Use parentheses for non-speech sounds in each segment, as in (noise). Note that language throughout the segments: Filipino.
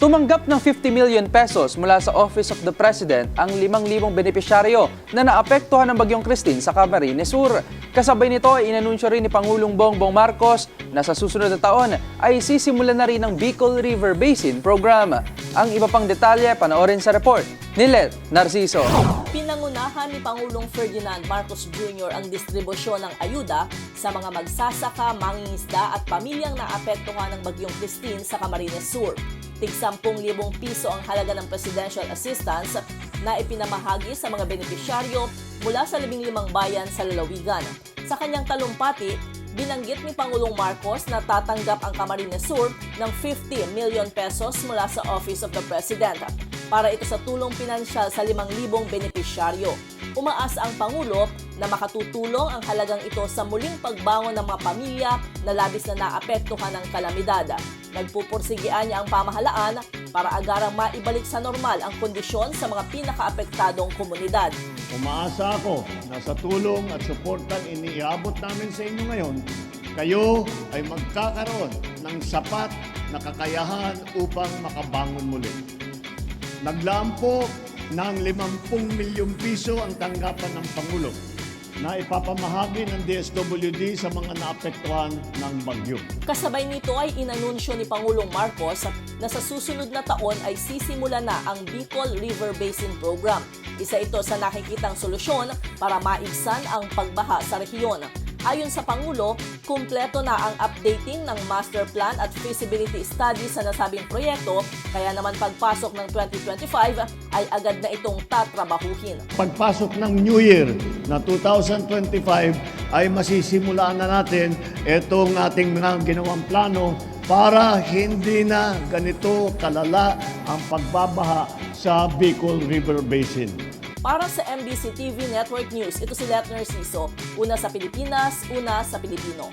Tumanggap ng 50 million pesos mula sa Office of the President ang 5,000 benepisyaryo na naapektuhan ng Bagyong Christine sa Camarines Sur. Kasabay nito ay inanunsyo rin ni Pangulong Bongbong Marcos na sa susunod na taon ay sisimulan na rin ang Bicol River Basin Program. Ang iba pang detalye panoorin sa report ni Let Narciso. Pinangunahan ni Pangulong Ferdinand Marcos Jr. ang distribusyon ng ayuda sa mga magsasaka, mangingisda at pamilyang naapektuhan ng Bagyong Christine sa Camarines Sur. Tig 10,000 piso ang halaga ng presidential assistance na ipinamahagi sa mga benepisyaryo mula sa 15 bayan sa lalawigan. Sa kanyang talumpati, binanggit ni Pangulong Marcos na tatanggap ang Camarines Sur ng 50 million pesos mula sa Office of the President para ito sa tulong pinansyal sa 5,000 benepisyaryo. Umaasa ang Pangulo na makatutulong ang halagang ito sa muling pagbangon ng mga pamilya na labis na naapektuhan ng kalamidad. Nagpupursigian niya ang pamahalaan para agarang maibalik sa normal ang kondisyon sa mga pinakaapektadong komunidad. Umaasa ako na sa tulong at suportang iniabot namin sa inyo ngayon, kayo ay magkakaroon ng sapat na kakayahan upang makabangon muli. Naglaan po ng 50 milyong piso ang tanggapan ng Pangulo na ipapamahagi ng DSWD sa mga naapektuhan ng bagyo. Kasabay nito ay inanunsyo ni Pangulong Marcos na sa susunod na taon ay sisimula na ang Bicol River Basin Program. Isa ito sa nakikitang solusyon para maibsan ang pagbaha sa rehiyon. Ayon sa Pangulo, kumpleto na ang updating ng master plan at feasibility study sa nasabing proyekto, kaya naman pagpasok ng 2025 ay agad na itong tatrabahuhin. Pagpasok ng New Year na 2025 ay masisimulaan na natin itong ating mga ginawang plano para hindi na ganito kalala ang pagbabaha sa Bicol River Basin. Para sa MBC TV Network News, ito si Let Narciso. Una sa Pilipinas, una sa Pilipino.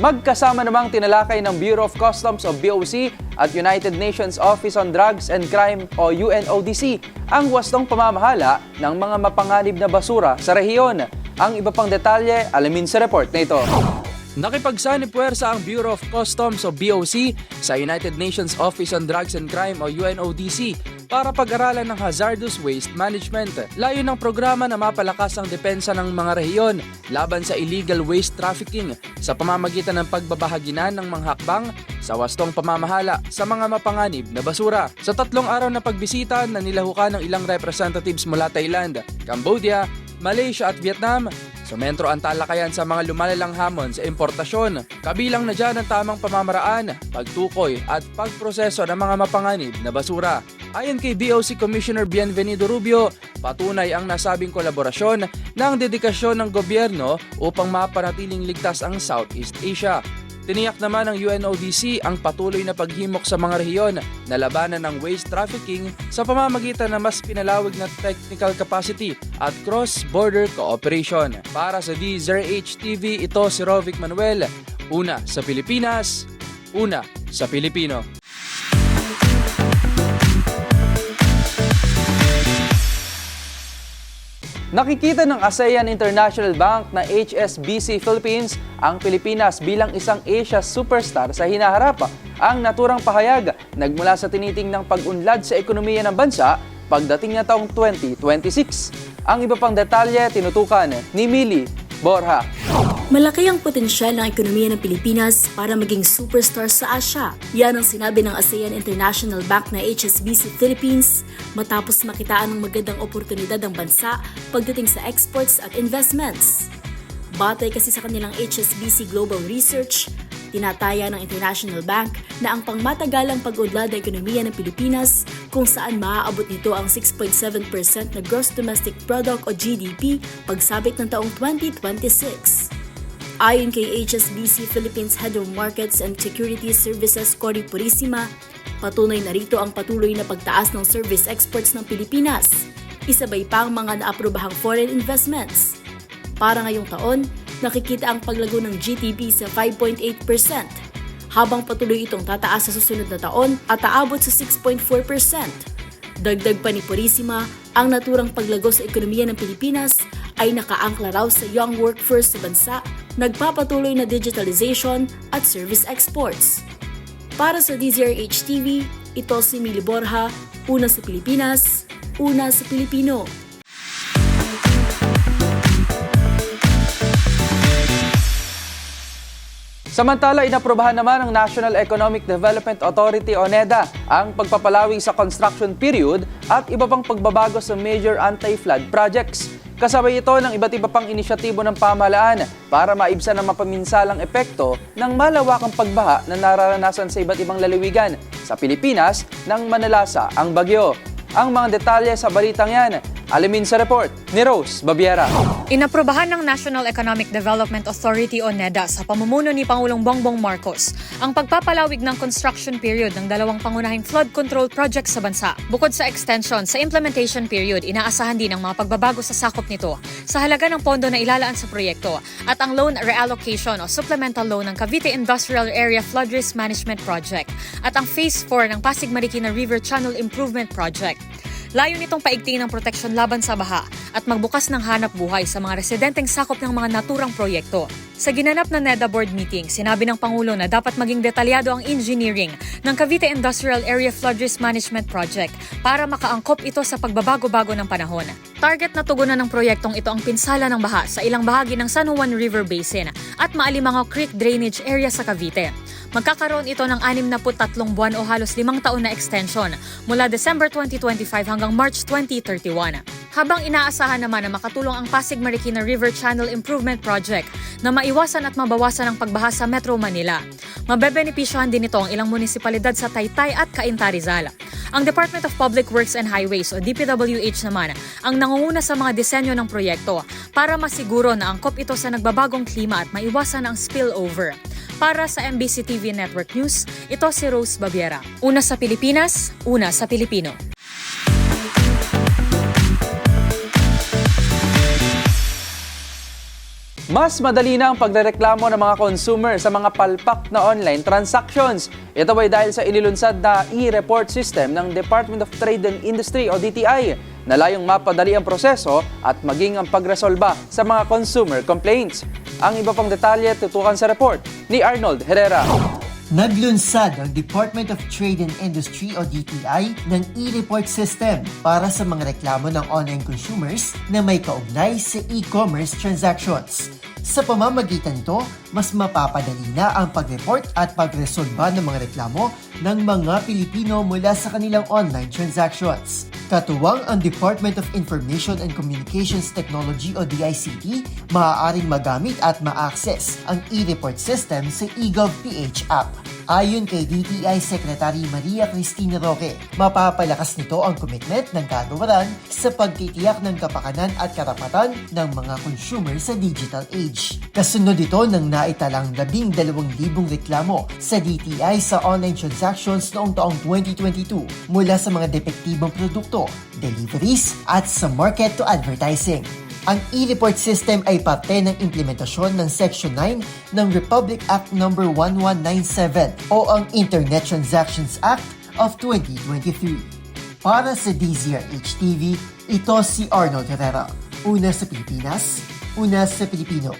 Magkasama namang tinalakay ng Bureau of Customs o BOC at United Nations Office on Drugs and Crime o UNODC ang wastong pamamahala ng mga mapanganib na basura sa rehiyon. Ang iba pang detalye, alamin sa report na ito. Nakipagsanib puwersa ang Bureau of Customs o BOC sa United Nations Office on Drugs and Crime o UNODC para pag-aralan ng hazardous waste management. Layo ng programa na mapalakas ang depensa ng mga rehiyon laban sa illegal waste trafficking sa pamamagitan ng pagbabahaginan ng mga hakbang sa wastong pamamahala sa mga mapanganib na basura. Sa tatlong araw na pagbisita na nilahukan ng ilang representatives mula Thailand, Cambodia, Malaysia at Vietnam, Sumentro ang talakayan sa mga lumalalang hamon sa importasyon. Kabilang na dyan ang tamang pamamaraan, pagtukoy at pagproseso ng mga mapanganib na basura. Ayon kay BOC Commissioner Bienvenido Rubio, patunay ang nasabing kolaborasyon ng dedikasyon ng gobyerno upang mapanatiling ligtas ang Southeast Asia. Tiniyak naman ng UNODC ang patuloy na paghimok sa mga rehiyon na labanan ng waste trafficking sa pamamagitan ng mas pinalawig na technical capacity at cross-border cooperation. Para sa DZRH TV, ito si Rovic Manuel, una sa Pilipinas, una sa Pilipino. Nakikita ng ASEAN International Bank na HSBC Philippines ang Pilipinas bilang isang Asia superstar sa hinaharap. Ang naturang pahayag nagmula sa tiniting ng pag-unlad sa ekonomiya ng bansa pagdating na taong 2026. Ang iba pang detalye tinutukan ni Mili Borja. Malaki ang potensyal ng ekonomiya ng Pilipinas para maging superstar sa Asia. Yan ang sinabi ng ASEAN International Bank na HSBC Philippines matapos makitaan ng magandang oportunidad ang bansa pagdating sa exports at investments. Batay kasi sa kanilang HSBC Global Research, tinataya ng International Bank na ang pangmatagalang pag-udlad ng ekonomiya ng Pilipinas kung saan maaabot nito ang 6.7% na Gross Domestic Product o GDP pagsabit ng taong 2026. Ayon kay HSBC Philippines Head of Markets and Securities Services Cory Purisima, patunay na rito ang patuloy na pagtaas ng service exports ng Pilipinas. Isabay pa ang mga naaprobahang foreign investments. Para ngayong taon, nakikita ang paglago ng GDP sa 5.8%, habang patuloy itong tataas sa susunod na taon at aabot sa 6.4%. Dagdag pa ni Purisima, ang naturang paglago sa ekonomiya ng Pilipinas ay nakaangkla raw sa young workforce sa bansa, nagpapatuloy na digitalization at service exports. Para sa DZRH TV, ito si Mili Borja, una sa Pilipinas, una sa Pilipino. Samantala, inaprobahan naman ng National Economic Development Authority o NEDA ang pagpapalawi sa construction period at iba pang pagbabago sa major anti-flood projects. Kasabay ito ng iba't iba pang inisyatibo ng pamahalaan para maibsan ang mapaminsalang epekto ng malawakang pagbaha na nararanasan sa iba't ibang lalawigan sa Pilipinas nang manalasa ang bagyo. Ang mga detalye sa balitang yan, alamin sa report ni Rose Babiera. Inaprobahan ng National Economic Development Authority o NEDA sa pamumuno ni Pangulong Bongbong Marcos ang pagpapalawig ng construction period ng dalawang pangunahing flood control projects sa bansa. Bukod sa extension, sa implementation period, inaasahan din ang mga pagbabago sa sakop nito sa halaga ng pondo na ilalaan sa proyekto at ang loan reallocation o supplemental loan ng Cavite Industrial Area Flood Risk Management Project at ang Phase 4 ng Pasig Marikina River Channel Improvement Project. Layo nitong paigtingin ng proteksyon laban sa baha at magbukas ng hanap buhay sa mga residenteng sakop ng mga naturang proyekto. Sa ginanap na NEDA board meeting, sinabi ng Pangulo na dapat maging detalyado ang engineering ng Cavite Industrial Area Flood Risk Management Project para makaangkop ito sa pagbabago-bago ng panahon. Target na tugunan ng proyektong ito ang pinsala ng baha sa ilang bahagi ng San Juan River Basin at maalimangaw creek drainage area sa Cavite. Magkakaroon ito ng 63 buwan o halos limang taon na extension mula December 2025 hanggang March 2031. Habang inaasahan naman na makatulong ang Pasig Marikina River Channel Improvement Project na maiwasan at mabawasan ang pagbaha sa Metro Manila. Mabebenepisyohan din ito ang ilang munisipalidad sa Taytay at Cainta Rizal. Ang Department of Public Works and Highways o DPWH naman ang nangunguna sa mga disenyo ng proyekto para masiguro na angkop ito sa nagbabagong klima at maiwasan ang spillover. Para sa MBC TV Network News, ito si Rose Babiera. Una sa Pilipinas, una sa Pilipino. Mas madali na ang pagrereklamo ng mga consumer sa mga palpak na online transactions. Ito ay dahil sa inilunsad na e-report system ng Department of Trade and Industry o DTI na layong mapadali ang proseso at maging ang pagresolba sa mga consumer complaints. Ang iba pang detalye tutukan sa report ni Arnold Herrera. Naglunsad ang Department of Trade and Industry o DTI ng e-report system para sa mga reklamo ng online consumers na may kaugnay sa e-commerce transactions. Sa pamamagitan nito, mas mapapadali na ang pag-report at pagresolba ng mga reklamo ng mga Pilipino mula sa kanilang online transactions. Katuwang ang Department of Information and Communications Technology o DICT, maaaring magamit at ma-access ang e-report system sa eGovPH app. Ayon kay DTI Secretary Maria Cristina Roque, mapapalakas nito ang commitment ng kagawaran sa pagtitiyak ng kapakanan at karapatan ng mga consumer sa digital age. Kasunod ito ng naitalang 12,000 reklamo sa DTI sa online transactions noong taong 2022 mula sa mga depektibong produkto, deliveries at sa market to advertising. Ang e-report system ay parte ng implementasyon ng Section 9 ng Republic Act No. 1197 o ang Internet Transactions Act of 2023. Para sa DZRH TV, ito si Arnold Herrera. Una sa Pilipinas, una sa Pilipino.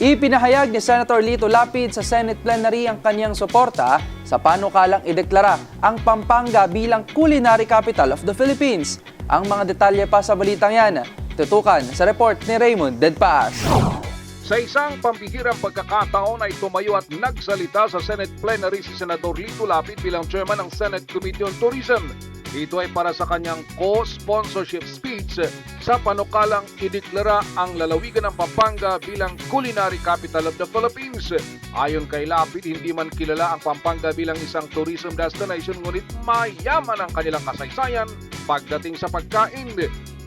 Ipinahayag ni Senator Lito Lapid sa Senate plenary ang kanyang suporta sa panukalang ideklara ang Pampanga bilang culinary capital of the Philippines. Ang mga detalye pa sa balitang yan, tutukan sa report ni Raymond Dedpaas. Sa isang pambihirang pagkakataon ay tumayo at nagsalita sa Senate plenary si Senador Lito Lapid bilang chairman ng Senate Committee on Tourism. Ito ay para sa kanyang co-sponsorship speech sa panukalang ideklara ang lalawigan ng Pampanga bilang culinary capital of the Philippines. Ayon kay Lapid, hindi man kilala ang Pampanga bilang isang tourism destination ngunit mayaman ang kanilang kasaysayan pagdating sa pagkain.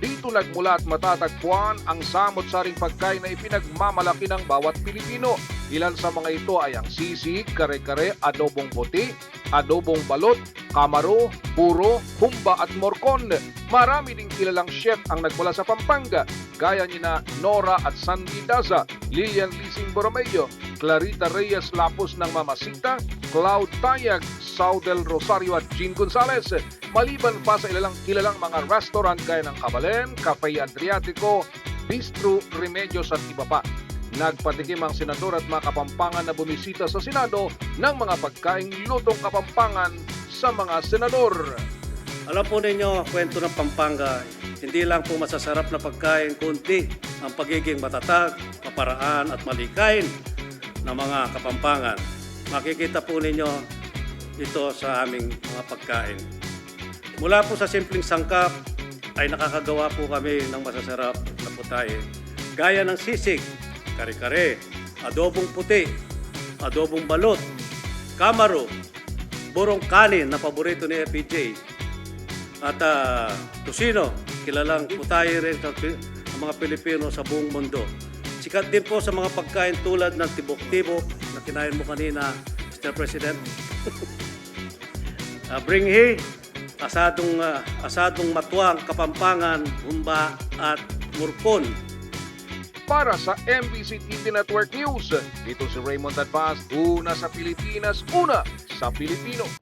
Dito nagmula at matatagpuan ang samot-saring pagkain na ipinagmamalaki ng bawat Pilipino. Ilan sa mga ito ay ang sisig, kare-kare, adobong puti, adobong balot, kamaro, puro, humba at morcon. Marami ding kilalang chef ang nagmula sa Pampanga, gaya ni na Nora at Sandy Daza, Lilian Lising Borromeo, Clarita Reyes Lapos ng Mamasita, Cloud Tayag, Saudel Rosario at Jean Gonzalez. Maliban pa sa ilalang kilalang mga restaurant gaya ng Kabalen, Cafe Adriatico, Bistro Remedios at iba pa. Nagpatikim ang senador at mga kapampangan na bumisita sa Senado ng mga pagkaing lutong kapampangan sa mga senador. Alam po ninyo, kwento ng Pampanga, hindi lang po masasarap na pagkain, kundi ang pagiging matatag, kaparaan at malikain ng mga kapampangan. Makikita po ninyo ito sa aming mga pagkain. Mula po sa simpleng sangkap ay nakakagawa po kami ng masasarap na putahe. Gaya ng sisig, kare-kare, adobong puti, adobong balot, kamaro, burong kanin na paborito ni FPJ, at uh, Tosino, kilalang putahe rin sa Pi- ng mga Pilipino sa buong mundo. Sikat din po sa mga pagkain tulad ng tibok-tibok na kinain mo kanina, Mr. President. (laughs) uh, bringhi, asadong, ah, asadong matuang, kapampangan, humba at murkon. Para sa MBC TV Network News, ito si Raymond Advaz, una sa Pilipinas, una sa Pilipino.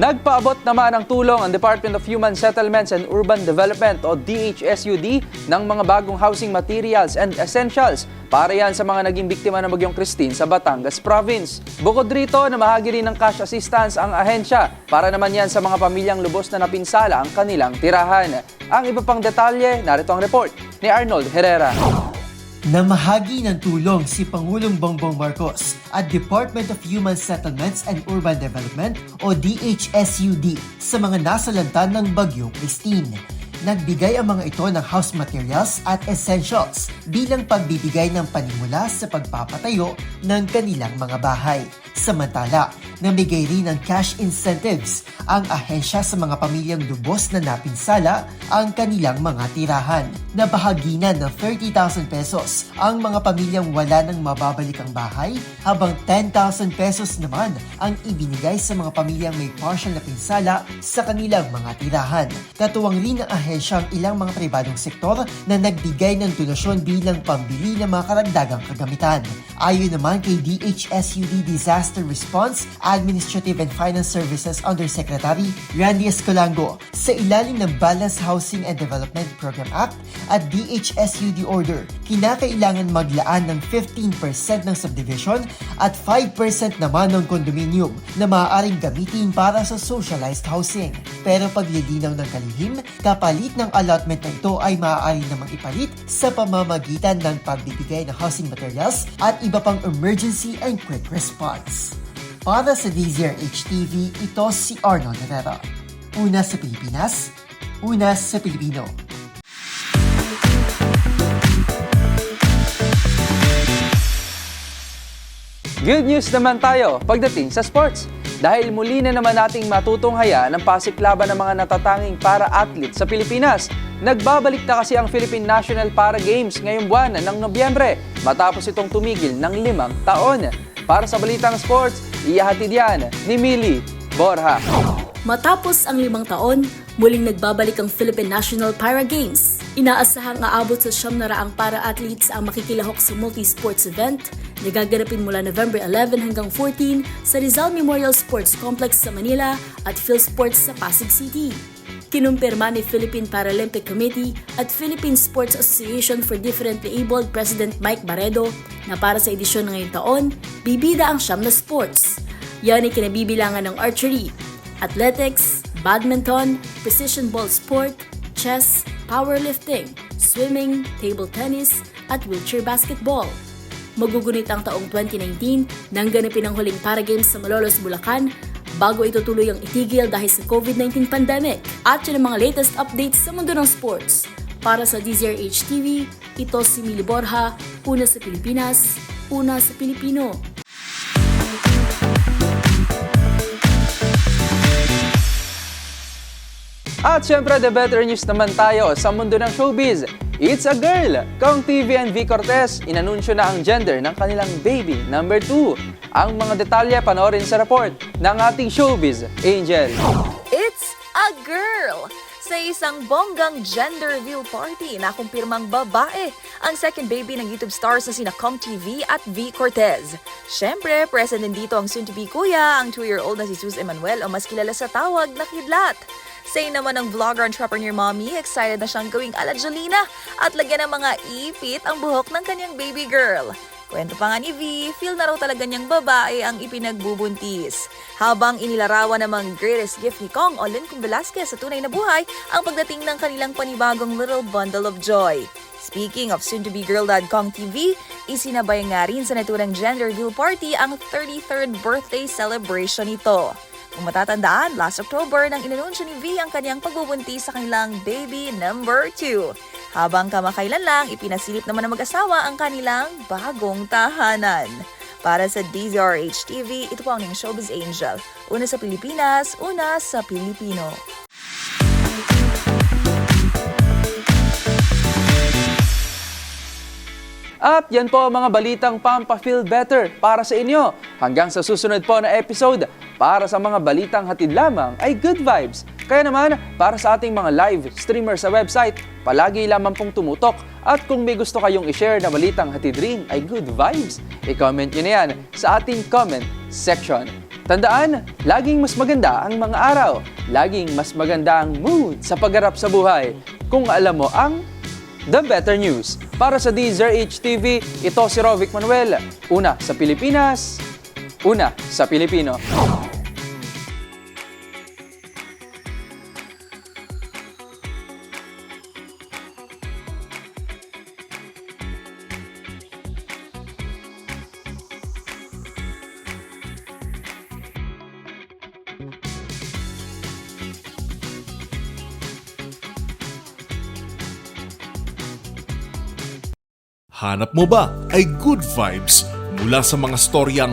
Nagpaabot naman ng tulong ang Department of Human Settlements and Urban Development o DHSUD ng mga bagong housing materials and essentials para yan sa mga naging biktima ng Bagyong Christine sa Batangas Province. Bukod rito, namahagi rin ng cash assistance ang ahensya para naman yan sa mga pamilyang lubos na napinsala ang kanilang tirahan. Ang iba pang detalye, narito ang report ni Arnold Herrera. Namahagi ng tulong si Pangulong Bongbong Marcos at Department of Human Settlements and Urban Development o DHSUD sa mga nasalanta ng Bagyong Christine. Nagbigay ang mga ito ng house materials at essentials bilang pagbibigay ng panimula sa pagpapatayo ng kanilang mga bahay. Samantala, namigay rin ng cash incentives ang ahensya sa mga pamilyang lubos na napinsala ang kanilang mga tirahan. Nabahaginan ng 30,000 pesos ang mga pamilyang wala nang mababalik ang bahay habang 10,000 pesos naman ang ibinigay sa mga pamilyang may partial na pinsala sa kanilang mga tirahan. Katuwang rin ng ahensya ang ilang mga pribadong sektor na nagbigay ng donasyon bilang pambili ng mga karagdagang kagamitan. Ayon naman kay DHSUD Disaster Response Administrative and Finance Services Undersecretary Randy Escolango sa ilalim ng Balanced Housing and Development Program Act at DHSUD Order, kinakailangan maglaan ng 15% ng subdivision at 5% naman ng condominium na maaaring gamitin para sa socialized housing. Pero paglilinaw ng kalihim, kapalit ng allotment na ito ay maaari namang ipalit sa pamamagitan ng pagbibigay ng housing materials at iba pang emergency and quick response. Para sa DZRH TV, ito si Arnold Herrera. Una sa Pilipinas, una sa Pilipino. Good news naman tayo pagdating sa sports. Dahil muli na naman nating matutunghayan ang pasiklaban ng mga natatanging para-athlete sa Pilipinas. Nagbabalik na kasi ang Philippine National Para Games ngayong buwan ng Nobyembre matapos itong tumigil ng limang taon. Para sa Balitang Sports, iyahatid yan ni Mili Borja. Matapos ang limang taon, muling nagbabalik ang Philippine National Para Games. Inaasahang aabot sa siyam na raang para-athletes ang makikilahok sa multi-sports event na gaganapin mula November 11 hanggang 14 sa Rizal Memorial Sports Complex sa Manila at PhilSports sa Pasig City. Kinumpirma ni Philippine Paralympic Committee at Philippine Sports Association for Differently Abled President Mike Baredo na para sa edisyon ng ngayong taon, bibida ang siyam na sports. Yan ay kinabibilangan ng archery, athletics, badminton, precision ball sport, chess, powerlifting, swimming, table tennis, at wheelchair basketball. Magugunit ang taong 2019 nang ganapin ang huling para games sa Malolos, Bulacan bago itutuloy ang itigil dahil sa COVID-19 pandemic. At yun ang mga latest updates sa mundo ng sports. Para sa DZRH TV, ito si Mili Borja, una sa Pilipinas, una sa Pilipino. At syempre, the better news naman tayo sa mundo ng showbiz. It's a girl! Kong TV and V Cortez, inanunsyo na ang gender ng kanilang baby number 2. Ang mga detalye panoorin sa report ng ating showbiz, Angel. It's a girl! Sa isang bonggang gender reveal party na kumpirmang babae ang second baby ng YouTube stars na sina Com TV at V Cortez. Siyempre, present din dito ang soon-to-be kuya, ang 2-year-old na si Sus Emanuel o mas kilala sa tawag na Kidlat. Say naman ng vlogger entrepreneur mommy, excited na siyang gawing ala Jolina at lagyan ng mga ipit ang buhok ng kanyang baby girl. Kwento pa nga ni V, feel na raw talaga niyang babae ang ipinagbubuntis. Habang inilarawan namang greatest gift ni Kong o Lincoln Velasquez sa tunay na buhay ang pagdating ng kanilang panibagong little bundle of joy. Speaking of soon-to-be girl dad Kong TV, isinabay nga rin sa naturang gender reveal party ang 33rd birthday celebration nito. Kung matatandaan, last October nang inanunsyo ni V ang kanyang pagbubuntis sa kanilang baby number 2. Habang kamakailan lang, ipinasilip naman ng mag-asawa ang kanilang bagong tahanan. Para sa DZRH TV, ito po ang inyong Showbiz Angel. Una sa Pilipinas, una sa Pilipino. At yan po ang mga balitang pampa-feel better para sa inyo. Hanggang sa susunod po na episode, para sa mga balitang hatid lamang ay good vibes. Kaya naman, para sa ating mga live streamer sa website, palagi lamang pong tumutok. At kung may gusto kayong i-share na balitang hatid rin ay good vibes, i-comment nyo na yan sa ating comment section. Tandaan, laging mas maganda ang mga araw. Laging mas maganda ang mood sa pagharap sa buhay. Kung alam mo ang The Better News. Para sa DZRH TV, ito si Rovic Manuel. Una sa Pilipinas, una sa Pilipino. Hanap mo ba ay good vibes mula sa mga storyang